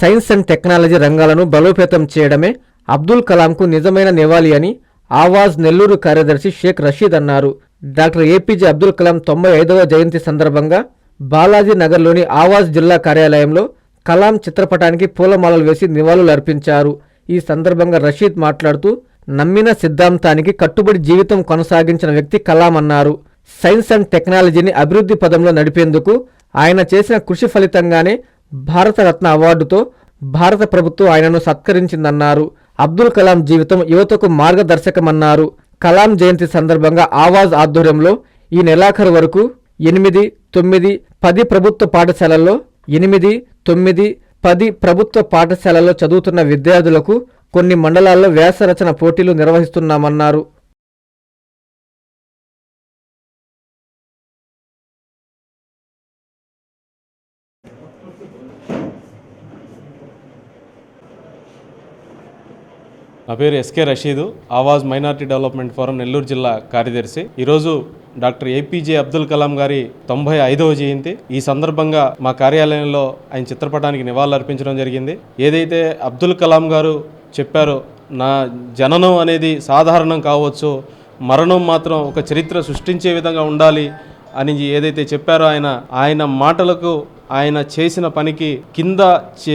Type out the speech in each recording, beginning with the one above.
Science and technology రంగాలను బలోపేతం చేయడమే అబ్దుల్ కలాంకు నిజమైన నివాళి అని ఆవాజ్ నెల్లూరు కార్యదర్శి షేక్ రషీద్ అన్నారు. డాక్టర్ ఏపీజే అబ్దుల్ కలాం తొంభై ఐదవ జయంతి సందర్భంగా బాలాజీ నగర్లోని ఆవాజ్ జిల్లా కార్యాలయంలో కలాం చిత్రపటానికి పూలమాలలు వేసి నివాళులు అర్పించారు. ఈ సందర్భంగా రషీద్ మాట్లాడుతూ నమ్మిన సిద్ధాంతానికి కట్టుబడి జీవితం కొనసాగించిన వ్యక్తి కలాం అన్నారు. సైన్స్ అండ్ టెక్నాలజీని అభివృద్ధి పదంలో నడిపేందుకు ఆయన చేసిన కృషి ఫలితంగానే భారతరత్న అవార్డుతో భారత ప్రభుత్వం ఆయనను సత్కరించిందన్నారు. అబ్దుల్ కలాం జీవితం యువతకు మార్గదర్శకమన్నారు. కలాం జయంతి సందర్భంగా ఆవాజ్ ఆధ్వర్యంలో ఈ నెలాఖరు వరకు ఎనిమిది తొమ్మిది పది ప్రభుత్వ పాఠశాలల్లో ఎనిమిది తొమ్మిది పది ప్రభుత్వ పాఠశాలల్లో చదువుతున్న విద్యార్థులకు కొన్ని మండలాల్లో వ్యాసరచన పోటీలు నిర్వహిస్తున్నామన్నారు. నా పేరు SK Rasheed Awaaz minority development forum Nellore జిల్లా కార్యదర్శి. ఈరోజు డాక్టర్ ఏపీజే అబ్దుల్ కలాం గారి తొంభై ఐదవ జయంతి. ఈ సందర్భంగా మా కార్యాలయంలో ఆయన చిత్రపటానికి నివాళులు అర్పించడం జరిగింది. ఏదైతే అబ్దుల్ కలాం గారు చెప్పారో నా జననం అనేది సాధారణం కావచ్చు మరణం మాత్రం ఒక చరిత్ర సృష్టించే విధంగా ఉండాలి అని ఏదైతే చెప్పారో ఆయన ఆయన మాటలకు ఆయన చేసిన పనికి కింద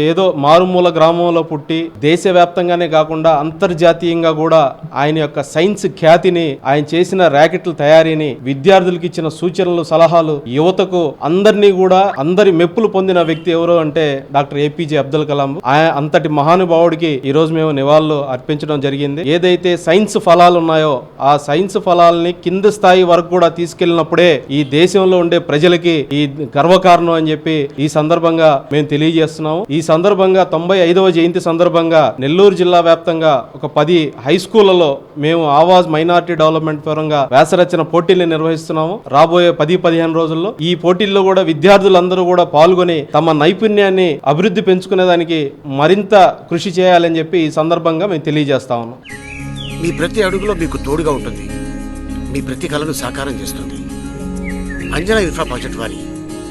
ఏదో మారుమూల గ్రామంలో పుట్టి దేశవ్యాప్తంగానే కాకుండా అంతర్జాతీయంగా కూడా ఆయన యొక్క సైన్స్ ఖ్యాతిని ఆయన చేసిన ర్యాకెట్ల తయారీని విద్యార్థులకు ఇచ్చిన సూచనలు సలహాలు యువతకు అందరినీ కూడా అందరి మెప్పులు పొందిన వ్యక్తి ఎవరు అంటే డాక్టర్ ఏపీజే అబ్దుల్ కలాం. ఆయన అంతటి మహానుభావుడికి ఈ రోజు మేము నివాళులు అర్పించడం జరిగింది. ఏదైతే సైన్స్ ఫలాలు ఉన్నాయో ఆ సైన్స్ ఫలాలని కింద స్థాయి వరకు కూడా తీసుకెళ్ళినప్పుడే ఈ దేశంలో ఉండే ప్రజలకి ఈ గర్వకారణం అని చెప్పి ఈ సందర్భంగా మేము తెలియజేస్తున్నాము. ఈ సందర్భంగా తొంభై ఐదవ జయంతి సందర్భంగా నెల్లూరు జిల్లా వ్యాప్తంగా ఒక పది హై స్కూళ్ళలో మేము ఆవాజ్ మైనార్టీ డెవలప్మెంట్ పరంగా వ్యాసరచన పోటీలు నిర్వహిస్తున్నాము. రాబోయే పది పదిహేను రోజుల్లో ఈ పోటీల్లో కూడా విద్యార్థులందరూ కూడా పాల్గొని తమ నైపుణ్యాన్ని అభివృద్ధి పెంచుకునేదానికి మరింత కృషి చేయాలని చెప్పి ఈ సందర్భంగా మేము తెలియజేస్తా ఉన్నాం. మీ ప్రతి అడుగులో మీకు తోడుగా ఉంటుంది. మీ ప్రతి కళను సాకారం చేస్తుంది. అంజనా ఇన్ఫ్రా ప్రాజెక్ట్ వారి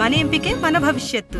మన ఎంపికే మన భవిష్యత్తు.